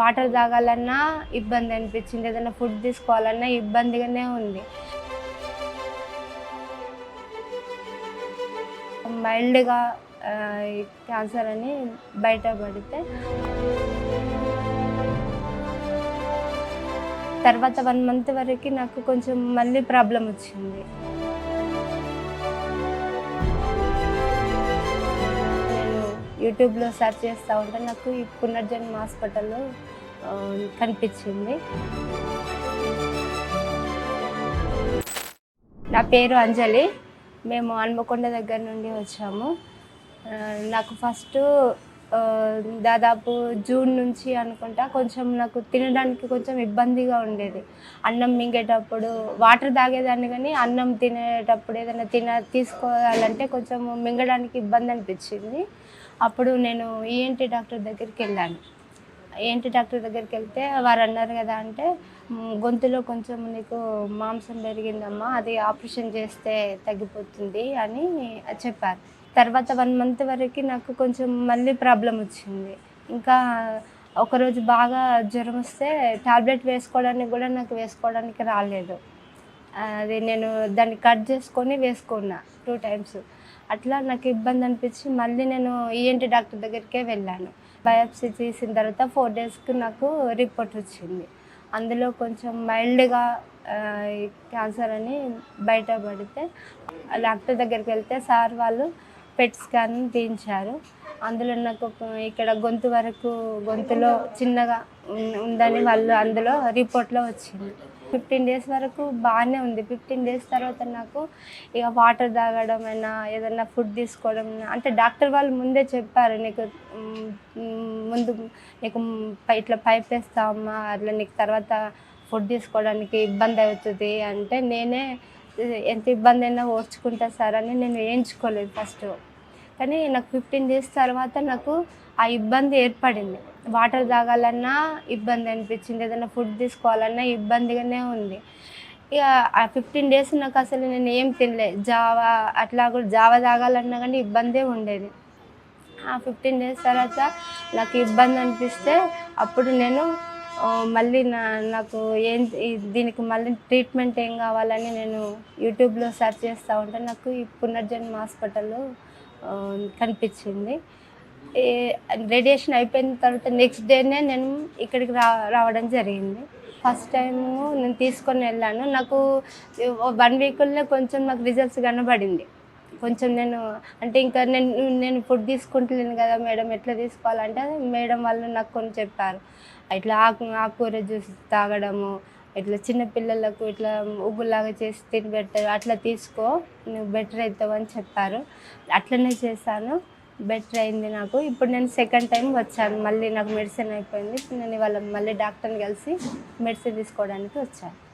Water తాగాలన్నా ఇబ్బంది అనిపించింది. ఏదైనా ఫుడ్ తీసుకోవాలన్నా ఇబ్బందిగానే ఉంది. మైల్డ్గా క్యాన్సర్ అని బయటపడితే తర్వాత వన్ మంత్ వరకు నాకు కొంచెం మళ్ళీ ప్రాబ్లం వచ్చింది. యూట్యూబ్లో సెర్చ్ చేస్తూ ఉంటే నాకు ఈ పునర్జన్మ హాస్పిటల్లో కనిపించింది. నా పేరు అంజలి. మేము హన్మకొండ దగ్గర నుండి వచ్చాము. నాకు ఫస్ట్ దాదాపు జూన్ నుంచి అనుకుంటా కొంచెం నాకు తినడానికి కొంచెం ఇబ్బందిగా ఉండేది. అన్నం మింగేటప్పుడు వాటర్ తాగేదాన్ని కానీ అన్నం తినేటప్పుడు ఏదైనా తిన తీసుకోవాలంటే కొంచెం మింగడానికి ఇబ్బంది అనిపించింది. అప్పుడు నేను ఈఎన్టీ డాక్టర్ దగ్గరికి వెళ్ళాను. ఏంటి డాక్టర్ దగ్గరికి వెళ్తే వారు అన్నారు కదా అంటే గొంతులో కొంచెం నీకు మాంసం పెరిగిందమ్మా అది ఆపరేషన్ చేస్తే తగ్గిపోతుంది అని చెప్పారు. తర్వాత వన్ మంత్ వరకు నాకు కొంచెం మళ్ళీ ప్రాబ్లం వచ్చింది. ఇంకా ఒకరోజు బాగా జ్వరం వస్తే టాబ్లెట్ వేసుకోవడానికి కూడా నాకు వేసుకోవడానికి రాలేదు. అది నేను దాన్ని కట్ చేసుకొని వేసుకున్నా టూ టైమ్స్ అట్లా నాకు ఇబ్బంది అనిపించి మళ్ళీ నేను ఈఎన్టీ డాక్టర్ దగ్గరికే వెళ్ళాను. బయాప్సీ తీసిన తర్వాత ఫోర్ డేస్కి నాకు రిపోర్ట్ వచ్చింది. అందులో కొంచెం మైల్డ్గా క్యాన్సర్ అని బయటపడితే డాక్టర్ దగ్గరికి వెళ్తే సార్ వాళ్ళు పెట్స్ కానీ తీయించారు. అందులో నాకు ఇక్కడ గొంతు వరకు గొంతులో చిన్నగా ఉం- ఉందని వాళ్ళు అందులో రిపోర్ట్లో వచ్చింది. ఫిఫ్టీన్ డేస్ వరకు బాగానే ఉంది. ఫిఫ్టీన్ డేస్ తర్వాత నాకు ఇక వాటర్ తాగడం అయినా ఏదైనా ఫుడ్ తీసుకోవడం అంటే డాక్టర్ వాళ్ళు ముందే చెప్పారు నీకు ముందు నీకు ఇట్లా పైప్ వేస్తామమ్మా అట్లా నీకు తర్వాత ఫుడ్ తీసుకోవడానికి ఇబ్బంది అవుతుంది అంటే నేనే ఎంత ఇబ్బంది అయినా ఓర్చుకుంటా సార్ అని నేను వేయించుకోలేదు ఫస్ట్ కానీ నాకు ఫిఫ్టీన్ డేస్ తర్వాత నాకు ఆ ఇబ్బంది ఏర్పడింది. వాటర్ తాగాలన్నా ఇబ్బంది అనిపించింది. ఏదైనా ఫుడ్ తీసుకోవాలన్నా ఇబ్బందిగానే ఉంది. ఇక ఆ ఫిఫ్టీన్ డేస్ నాకు అసలు నేను ఏం తినలే. జావా అట్లా కూడా జావా తాగాలన్నా కానీ ఇబ్బందే ఉండేది. ఆ ఫిఫ్టీన్ డేస్ తర్వాత నాకు ఇబ్బంది అనిపిస్తే అప్పుడు నేను మళ్ళీ నా నాకు ఏం దీనికి మళ్ళీ ట్రీట్మెంట్ ఏం కావాలని నేను యూట్యూబ్లో సెర్చ్ చేస్తూ ఉంటే నాకు ఈ పునర్జన్మ హాస్పిటల్లో కనిపించింది. రేడియేషన్ అయిపోయిన తర్వాత నెక్స్ట్ డేనే నేను ఇక్కడికి రా రావడం జరిగింది. ఫస్ట్ టైము నేను తీసుకొని వెళ్ళాను. నాకు వన్ వీక్లో కొంచెం నాకు రిజల్ట్స్ కనబడింది. కొంచెం నేను అంటే ఇంకా నేను నేను ఫుడ్ తీసుకుంటలేను కదా మేడం ఎట్లా తీసుకోవాలంటే మేడం వాళ్ళు నాకు కొన్ని చెప్పారు. ఇట్లా ఆకు ఆకుకూర జ్యూస్ తాగడము ఇట్లా చిన్న పిల్లలకు ఇట్లా ఉగ్గులాగా చేసి తిని తినబెట్టారు అట్లా తీసుకో నువ్వు బెటర్ అవుతావు అని చెప్పారు. అట్లనే చేశాను. బెటర్ అయింది నాకు. ఇప్పుడు నేను సెకండ్ టైం వచ్చాను. మళ్ళీ నాకు మెడిసిన్ అయిపోయింది. నేను ఇవాళ మళ్ళీ డాక్టర్ని కలిసి మెడిసిన్ తీసుకోవడానికి వచ్చాను.